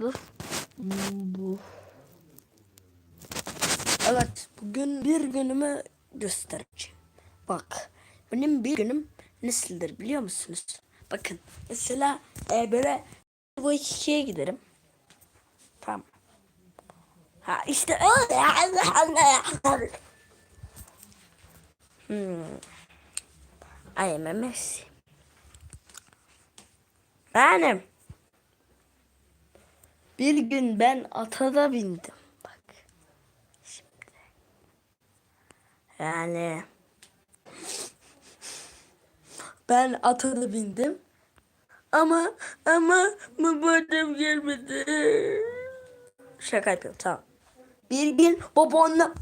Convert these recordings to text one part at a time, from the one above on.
başlı. Bu. Evet bugün bir günümü göstereceğim. Bak benim bir günüm nasıldır biliyor musunuz? Bakın mesela e, böyle bu ikiye giderim. Tamam. Ha işte hmm. I am a Messi. Benim. Bir gün ben atada bindim. Bak. Şimdi. Yani. Ben atada bindim. Ama ama babam gelmedi. Şaka yapıyorum tamam. Bir gün babanla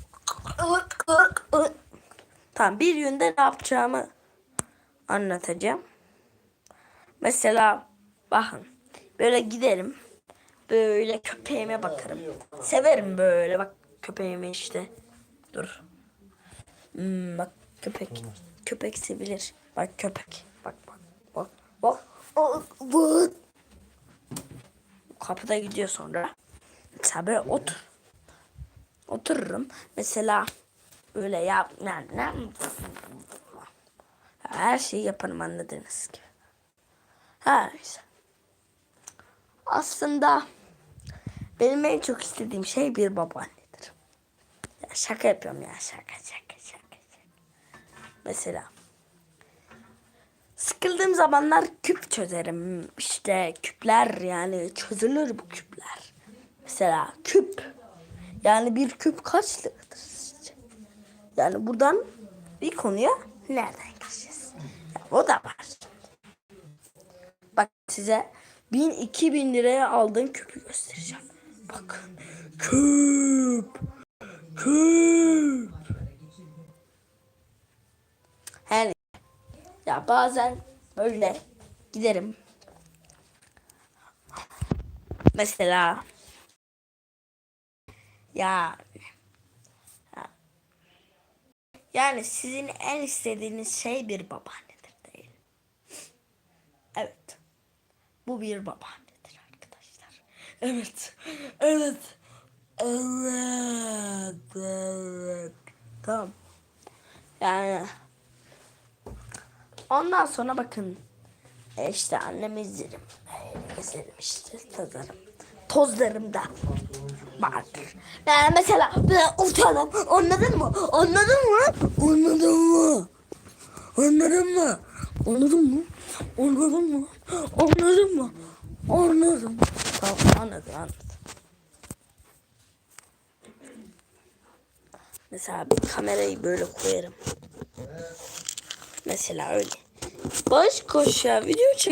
Tamam bir günde ne yapacağımı anlatacağım. Mesela bakın böyle giderim. Böyle köpeğime bakarım. Severim böyle bak köpeğimi işte. Dur. Hmm, bak köpek. Köpek sevilir. Bak köpek. Bak bak. Bak. Bak. Bak. Kapıda gidiyor sonra. Mesela böyle otur. Otururum. Mesela öyle yap. Her şeyi yaparım anladığınız gibi. Her neyse. Aslında benim en çok istediğim şey bir babaannedir. Ya şaka yapıyorum ya şaka şaka şaka. şaka. Mesela sıkıldığım zamanlar küp çözerim. İşte küpler yani çözülür bu küpler. Mesela küp. Yani bir küp kaç liradır sizce? Yani buradan bir konuya nereden gireceğiz? Ya, o da var. Bak size 1000 2000 liraya aldığım küpü göstereceğim. Bakın. Küp. Küp. Her ya bazen böyle giderim. Mesela ya ya- yani sizin en istediğiniz şey bir babaannedir değil. Evet. Bu bir arkadaşlar. Evet. Evet. Evet. Evet. Tamam. Yani ondan sonra bakın e işte annemi izlerim. Öyle izlerim işte tozlarım. Tozlarım da vardır. Yani mesela ben utanım. Anladın mı? Anladın mı? Anladın mı? Anladın mı? Anladın mı? Anladın mı? Anladın mı? Anladım. Tamam anladım anladım. Mesela bir kamerayı böyle koyarım. Mesela öyle. Baş koşa video çek.